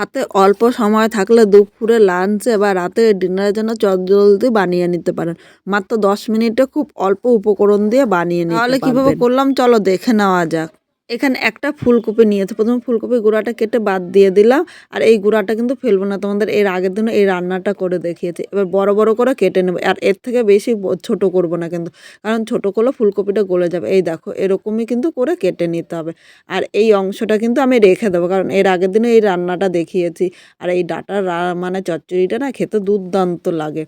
হাতে অল্প সময় থাকলে দুপুরে লাঞ্চে বা রাতে ডিনারের জন্য চটজলদি বানিয়ে নিতে পারেন। মাত্র দশ মিনিটে খুব অল্প উপকরণ দিয়ে বানিয়ে নিতে তাহলে কীভাবে করলাম? চলো দেখে নেওয়া যাক। এখানে একটা ফুলকপি নিয়েছে প্রথমে ফুলকপি গুঁড়াটা কেটে বাদ দিয়ে দিলাম। আর এই গুঁড়াটা কিন্তু ফেলব না, তোমাদের এর আগের দিনও এই রান্নাটা করে দেখিয়েছি। এবার বড় বড় করে কেটে নেব। আর এর থেকে বেশি ছোট করব না কিন্তু। কারণ ছোট করলে ফুলকপিটা গলে যাবে। এই দেখো, এরকমই কিন্তু করে কেটে নিতে হবে। আর এই অংশটা কিন্তু আমি রেখে দেবো, কারণ এর আগের দিনে এই রান্নাটা দেখিয়েছি। আর এই ডাটার মানে চচ্চড়িটা না খেতে দুর্দান্ত লাগে।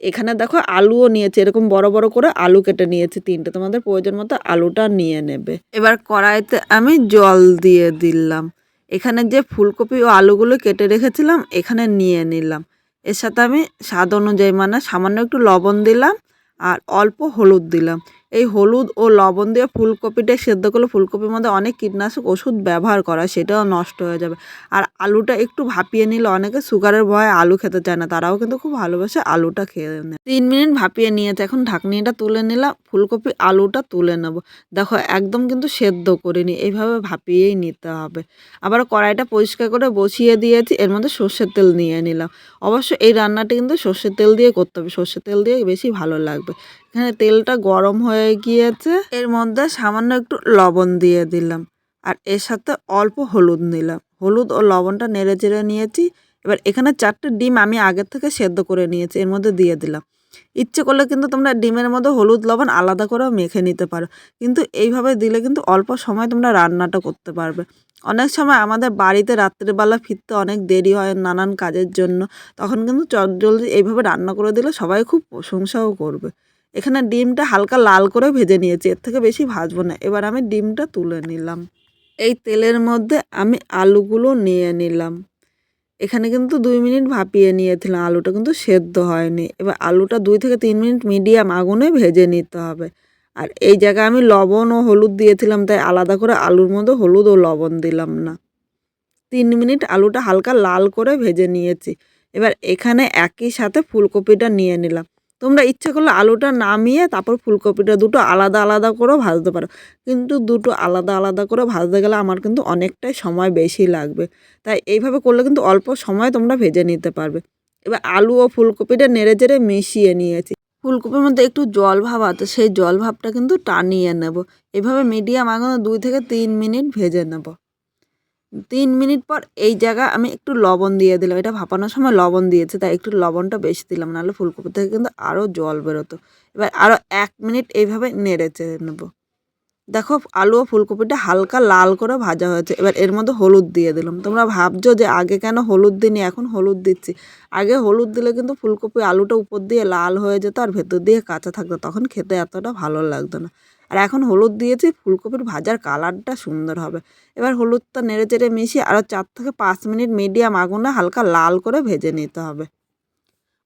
এখানে দেখো আলুও নিয়েছে, এরকম বড় বড় করে আলু কেটে নিয়েছে তিনটে। তোমাদের প্রয়োজন মতো আলুটা নিয়ে নেবে। এবার কড়াইতে আমি জল দিয়ে দিলাম। এখানে যে ফুলকপি ও আলুগুলো কেটে রেখেছিলাম, এখানে নিয়ে নিলাম। এর সাথে আমি স্বাদ অনুযায়ী মানে সামান্য একটু লবণ দিলাম আর অল্প হলুদ দিলাম। এই হলুদ ও লবণ দিয়ে ফুলকপিটা সেদ্ধ করলে ফুলকপির মধ্যে অনেক কীটনাশক ওষুধ ব্যবহার করা সেটাও নষ্ট হয়ে যাবে। আর আলুটা একটু ভাপিয়ে নিলে অনেকে সুগারের ভয়ে আলু খেতে চায় না, তারাও কিন্তু খুব ভালোবাসে আলুটা খেয়ে নেয়। তিন মিনিট ভাপিয়ে নিয়েছে, এখন ঢাকনিটা তুলে নিলাম, ফুলকপি আলুটা তুলে নেব। দেখো, একদম কিন্তু সেদ্ধ করিনি, এইভাবে ভাপিয়েই নিতে হবে। আবার কড়াইটা পরিষ্কার করে বসিয়ে দিয়েছি, এর মধ্যে সর্ষের তেল নিয়ে নিলাম। অবশ্য এই রান্নাটা কিন্তু সর্ষের তেল দিয়ে করতে হবে, সর্ষের তেল দিয়ে বেশি ভালো লাগবে। এখানে তেলটা গরম হয়ে গিয়েছে। এর মধ্যে সামান্য একটু লবণ দিয়ে দিলাম। আর এর সাথে অল্প হলুদ নিলাম। হলুদ ও লবণটা নেড়ে চেড়ে নিয়েছি। এবার এখানে চারটে ডিম আমি আগের থেকে সেদ্ধ করে নিয়েছি, এর মধ্যে দিয়ে দিলাম। ইচ্ছে করলে কিন্তু তোমরা ডিমের মধ্যে হলুদ, লবণ আলাদা করেও মেখে নিতে পারো। কিন্তু এইভাবে দিলে কিন্তু অল্প সময় তোমরা রান্নাটা করতে পারবে। অনেক সময় আমাদের বাড়িতে রাত্রিবেলা ফিরতে অনেক দেরি হয় নানান কাজের জন্য। তখন কিন্তু চট জলদি এইভাবে রান্না করে দিলে সবাই খুব প্রশংসাও করবে। এখানে ডিমটা হালকা লাল করে ভেজে নিয়েছি, এর থেকে বেশি ভাজবো না। এবার আমি ডিমটা তুলে নিলাম। এই তেলের মধ্যে আমি আলুগুলো নিয়ে নিলাম। এখানে কিন্তু দুই মিনিট ভাপিয়ে নিয়েছিলাম, আলুটা কিন্তু সেদ্ধ হয়নি। এবার আলুটা দুই থেকে তিন মিনিট মিডিয়াম আগুনে ভেজে নিতে হবে। আর এই জায়গায় আমি লবণ ও হলুদ দিয়েছিলাম, তাই আলাদা করে আলুর মধ্যে হলুদ ও লবণ দিলাম না। তিন মিনিট আলুটা হালকা লাল করে ভেজে নিয়েছি। এবার এখানে একই সাথে ফুলকপিটা নিয়ে নিলাম। তোমরা ইচ্ছে করলে আলুটা নামিয়ে তারপর ফুলকপিটা দুটো আলাদা আলাদা করেও ভাজতে পারো। কিন্তু দুটো আলাদা আলাদা করে ভাজতে গেলে আমার কিন্তু অনেকটাই সময় বেশি লাগবে। তাই এইভাবে করলে কিন্তু অল্প সময় তোমরা ভেজে নিতে পারবে। এবার আলু ও ফুলকপিটা নেড়ে চেড়ে মিশিয়ে নিয়েছি। ফুলকপির মধ্যে একটু জল ভাব আছে, সেই জল ভাবটা কিন্তু টানিয়ে নেব। এভাবে মিডিয়াম আগুনে দুই থেকে তিন মিনিট ভেজে নেব। তিন মিনিট পর এই জায়গা আমি একটু লবণ দিয়ে দিলাম। এটা ভাপানোর সময় লবণ দিয়েছে, তাই একটু লবণটা বেশি দিলাম, নাহলে ফুলকপি থেকে কিন্তু আরও জল বেরোতো। এবার আরও এক মিনিট এইভাবে নেড়ে চেড়ে নেব। দেখো, আলু ও ফুলকপিটা হালকা লাল করে ভাজা হয়েছে। এবার এর মধ্যে হলুদ দিয়ে দিলাম। তোমরা ভাবছ যে আগে কেন হলুদ দিইনি, এখন হলুদ দিচ্ছি। আগে হলুদ দিলে কিন্তু ফুলকপি আলুটা উপর দিয়ে লাল হয়ে যেত আর ভেতর দিয়ে কাঁচা থাকতো, তখন খেতে এতটা ভালো লাগতো না। আর এখন হলুদ দিয়েছি, ফুলকপির ভাজার কালারটা সুন্দর হবে। এবার হলুদটা নেড়ে চেড়ে মিশিয়ে আরও চার থেকে পাঁচ মিনিট মিডিয়াম আগুনে হালকা লাল করে ভেজে নিতে হবে।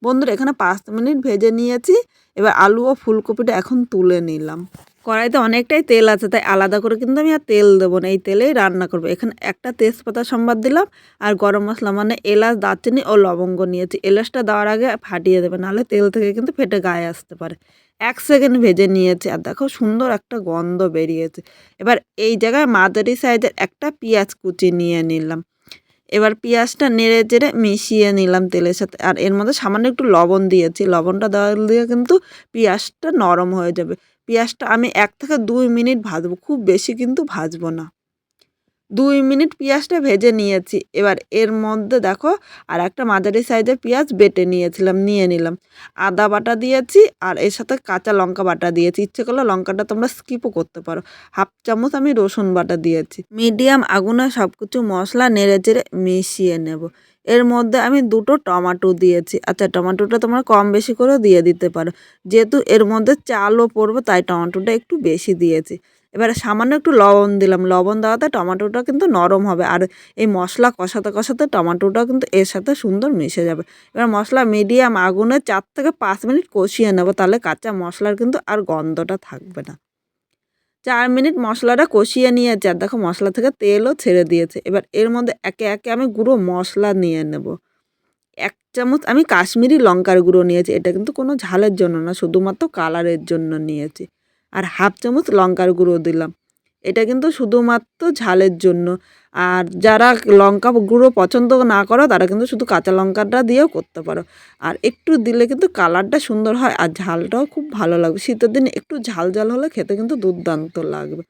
বন্ধুরা, এখানে পাঁচ মিনিট ভেজে নিয়েছি, এবার আলু ও ফুলকপিটা এখন তুলে নিলাম। কড়াইতে অনেকটাই তেল আছে, তাই আলাদা করে কিন্তু আমি আর তেল দেবো না। এই তেলেই রান্না করব। এখানে একটা তেজপাতা সম্বাদ দিলাম, আর গরম মশলা মানে এলাচ, দারচিনি ও লবঙ্গ নিয়েছি। এলাচটা দেওয়ার আগে ফাটিয়ে দেবে, নাহলে তেল থেকে কিন্তু ফেটে গায়ে আসতে পারে। এক সেকেন্ড ভেজে নিয়েছি, আর দেখো সুন্দর একটা গন্ধ বেরিয়েছে। এবার এই জায়গায় মাঝারি সাইজের একটা পেঁয়াজ কুচি নিয়ে নিলাম। এবার পেঁয়াজটা নেড়ে চেড়ে মিশিয়ে নিলাম তেলের সাথে, আর এর মধ্যে সামান্য একটু লবণ দিয়েছি। লবণটা দেওয়া দিয়ে কিন্তু পেঁয়াজটা নরম হয়ে যাবে। পেঁয়াজটা আমি এক থেকে দুই মিনিট ভাজবো, খুব বেশি কিন্তু ভাজবো না। দুই মিনিট পেঁয়াজটা ভেজে নিয়েছি, এবার এর মধ্যে দেখো আর একটা মাঝারি সাইজের পেঁয়াজ বেটে নিয়েছিলাম, নিয়ে নিলাম। আদা বাটা দিয়েছি আর এর সাথে কাঁচা লঙ্কা বাটা দিয়েছি, ইচ্ছে করলে লঙ্কাটা তোমরা স্কিপও করতে পারো। হাফ চামচ আমি রসুন বাটা দিয়েছি। মিডিয়াম আগুনে সব কিছু মশলা নেড়ে চেড়ে মিশিয়ে নেব। এর মধ্যে আমি দুটো টমাটো দিয়েছি। আচ্ছা টমাটোটা তোমরা কম বেশি করে দিয়ে দিতে পারো। যেহেতু এর মধ্যে চালও পড়বে, তাই টমাটোটা একটু বেশি দিয়েছি। এবারে সামান্য একটু লবণ দিলাম। লবণ দেওয়াতে টমাটোটা কিন্তু নরম হবে আর এই মশলা কষাতে কষাতে টমাটোটা কিন্তু এর সাথে সুন্দর মিশে যাবে। এবার মশলা মিডিয়াম আগুনে চার থেকে পাঁচ মিনিট কষিয়ে নেব, তাহলে কাঁচা মশলার কিন্তু আর গন্ধটা থাকবে না। চার মিনিট মশলাটা কষিয়ে নিয়েছি আর দেখো মশলা থেকে তেলও ছেড়ে দিয়েছে। এবার এর মধ্যে একে একে আমি গুঁড়ো মশলা নিয়ে নেব। এক চামচ আমি কাশ্মীরি লঙ্কার গুঁড়ো নিয়েছি। এটা কিন্তু কোনো ঝালের জন্য না, শুধুমাত্র কালারের জন্য নিয়েছি। আর হাফ চামচ লঙ্কার গুঁড়ো দিলাম। এটা কিন্তু শুধুমাত্র ঝালের জন্য। আর যারা লঙ্কা গুঁড়ো পছন্দ না করো, তারা কিন্তু শুধু কাঁচা লঙ্কাটা দিয়েও করতে পারো। আর একটু দিলে কিন্তু কালারটা সুন্দর হয় আর ঝালটাও খুব ভালো লাগবে। শীতের দিনে একটু ঝাল ঝাল হলে খেতে কিন্তু দুর্দান্ত লাগবে।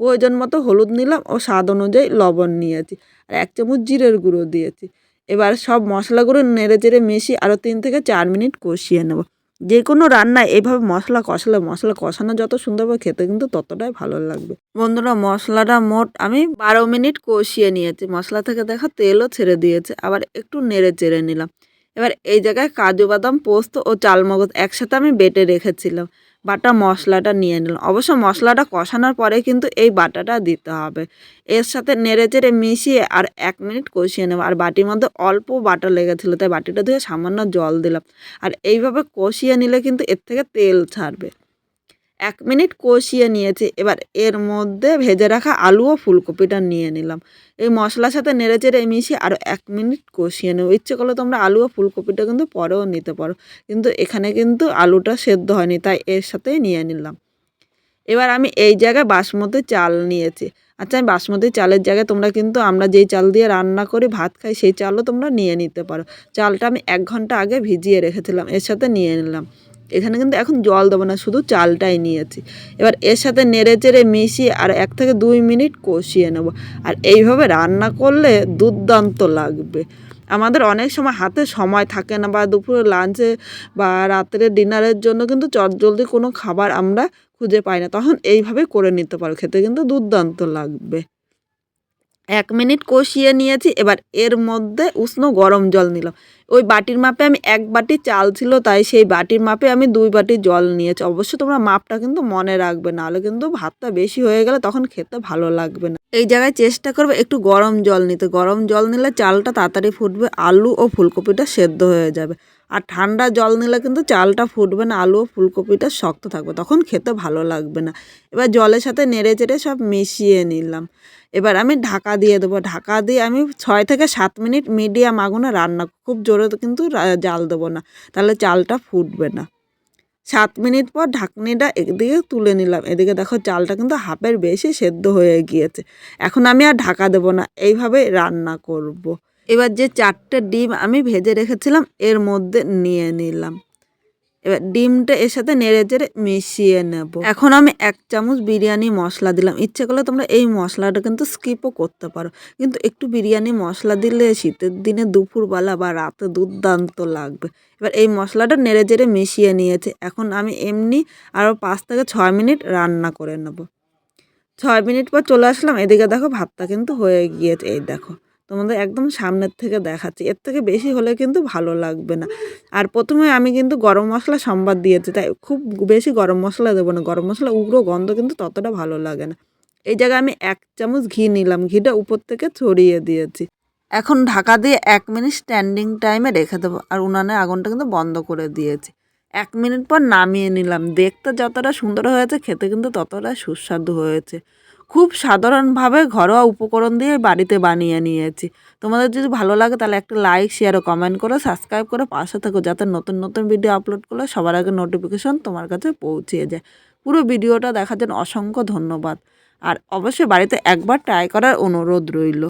প্রয়োজন মতো হলুদ নিলাম ও স্বাদ অনুযায়ী লবণ নিয়েছি আর এক চামচ জিরের গুঁড়ো দিয়েছি। এবার সব মশলাগুলো নেড়ে চেড়ে মিশিয়ে আরও তিন থেকে চার মিনিট কষিয়ে নেব। যে কোনো রান্নায় এইভাবে মশলা কষলে মশলা কষানো যত সুন্দরভাবে খেতে কিন্তু ততটাই ভালো লাগবে। বন্ধুরা, মশলাটা মোট আমি বারো মিনিট কষিয়ে নিয়েছি। মশলা থেকে দেখা তেলও ছেড়ে দিয়েছে, আবার একটু নেড়ে চেড়ে নিলাম। এবার এই জায়গায় কাজু বাদাম, পোস্ত ও চালমগজ একসাথে আমি বেটে রেখেছিলাম। বাটা মশলাটা নিয়ে নিলাম অবশ্য মশলাটা কষানোর পরে কিন্তু এই বাটাটা দিতে হবে। এর সাথে নেড়ে চেড়ে মিশিয়ে আর এক মিনিট কষিয়ে নেব। আর বাটির মধ্যে অল্প বাটা লেগেছিলো, তাই বাটিটা ধুয়ে সামান্য জল দিলাম। আর এইভাবে কষিয়ে নিলে কিন্তু এর থেকে তেল ছাড়বে। এক মিনিট কষিয়ে নিয়েছি। এবার এর মধ্যে ভেজে রাখা আলু ও ফুলকপিটা নিয়ে নিলাম। এই মশলার সাথে নেড়ে চেড়ে মিশিয়ে আরও এক মিনিট কষিয়ে নেব। ইচ্ছে করলে তোমরা আলু ও ফুলকপিটা কিন্তু পরেও নিতে পারো। কিন্তু এখানে কিন্তু আলুটা সেদ্ধ হয়নি, তাই এর সাথেই নিয়ে নিলাম। এবার আমি এই জায়গায় বাসমতি চাল নিয়েছি। আচ্ছা আমি বাসমতি চালের জায়গায় তোমরা কিন্তু আমরা যেই চাল দিয়ে রান্না করি, ভাত খাই, সেই চালও তোমরা নিয়ে নিতে পারো। চালটা আমি এক ঘণ্টা আগে ভিজিয়ে রেখেছিলাম, এর সাথে নিয়ে নিলাম। এখানে কিন্তু এখন জল দেবো না, শুধু চালটাই নিয়েছি। এবার এর সাথে নেড়ে চেড়ে মিশিয়ে আর এক থেকে দুই মিনিট কষিয়ে নেব। আর এইভাবে রান্না করলে দুর্দান্ত লাগবে। আমাদের অনেক সময় হাতে সময় থাকে না, বা দুপুরে লাঞ্চে বা রাত্রে ডিনারের জন্য কিন্তু চটজলদি কোনো খাবার আমরা খুঁজে পাই না। তখন এইভাবে করে নিতে পারো, খেতে কিন্তু দুর্দান্ত লাগবে। এক মিনিট কষিয়ে নিয়েছি, এবার এর মধ্যে উষ্ণ গরম জল নিলাম। ওই বাটির মাপে আমি এক বাটি চাল ছিল, তাই সেই বাটির মাপে আমি দুই বাটি জল নিয়েছি। অবশ্য তোমরা মাপটা কিন্তু মনে রাখবে, নাহলে কিন্তু ভাতটা বেশি হয়ে গেলে তখন খেতে ভালো লাগবে না। এই জায়গায় চেষ্টা করবে একটু গরম জল নিতে। গরম জল নিলে চালটা তাড়াতাড়ি ফুটবে, আলু ও ফুলকপিটা সেদ্ধ হয়ে যাবে। আর ঠান্ডা জল নিলে কিন্তু চালটা ফুটবে না, আলু ও ফুলকপিটা শক্ত থাকবে, তখন খেতে ভালো লাগবে না। এবার জলের সাথে নেড়ে চেড়ে সব মিশিয়ে নিলাম। এবার আমি ঢাকা দিয়ে দেবো। ঢাকা দিয়ে আমি ছয় থেকে সাত মিনিট মিডিয়াম আগুনে রান্না, খুব জোরে কিন্তু জাল দেবো না। তাহলে চালটা ফুটবে না। সাত মিনিট পর ঢাকনিটা এদিকে তুলে নিলাম। এদিকে দেখো চালটা কিন্তু হাফের বেশি সেদ্ধ হয়ে গিয়েছে। এখন আমি আর ঢাকা দেবো না, এইভাবে রান্না করব। এবার যে চারটে ডিম আমি ভেজে রেখেছিলাম, এর মধ্যে নিয়ে নিলাম। এবার ডিমটা এর সাথে নেড়ে চেড়ে মিশিয়ে নেব। এখন আমি এক চামচ বিরিয়ানি মশলা দিলাম। ইচ্ছে করলে তোমরা এই মশলাটা কিন্তু স্কিপও করতে পারো। কিন্তু একটু বিরিয়ানি মশলা দিলে শীতের দিনে দুপুরবেলা বা রাতে দুর্দান্ত লাগবে। এবার এই মশলাটা নেড়ে চেড়ে মিশিয়ে নিয়েছে। এখন আমি এমনি আরও পাঁচ থেকে ছয় মিনিট রান্না করে নেব। ছয় মিনিট পর চলে আসলাম। এদিকে দেখো ভাতটা কিন্তু হয়ে গিয়েছে। এই দেখো। তোমাদের একদম সামনের থেকে দেখাচ্ছি। এর থেকে বেশি হলে কিন্তু ভালো লাগবে না। আর প্রথমে আমি কিন্তু গরম মশলা সম্বাদ দিয়েছি, তাই খুব বেশি গরম মশলা দেবো না। গরম মশলা উগ্র গন্ধ কিন্তু ততটা ভালো লাগে না। এই জায়গায় আমি এক চামচ ঘি নিলাম। ঘিটা উপর থেকে ছড়িয়ে দিয়েছি। এখন ঢাকা দিয়ে এক মিনিট স্ট্যান্ডিং টাইমে রেখে দেবো। আর উনানের আগুনটা কিন্তু বন্ধ করে দিয়েছি। এক মিনিট পর নামিয়ে নিলাম। দেখতে যতটা সুন্দর হয়েছে, খেতে কিন্তু ততটা সুস্বাদু হয়েছে। খুব সাধারণভাবে ঘরোয়া উপকরণ দিয়ে বাড়িতে বানিয়ে নিয়েছি। তোমাদের যদি ভালো লাগে তাহলে একটা লাইক শেয়ার ও কমেন্ট করো সাবস্ক্রাইব করে পাশে থাকো যাতে নতুন নতুন ভিডিও আপলোড করলে সবার আগে নোটিফিকেশন তোমার কাছে পৌঁছিয়ে যায়। পুরো ভিডিওটা দেখার জন্য অসংখ্য ধন্যবাদ। আর অবশ্যই বাড়িতে একবার ট্রাই করার অনুরোধ রইল।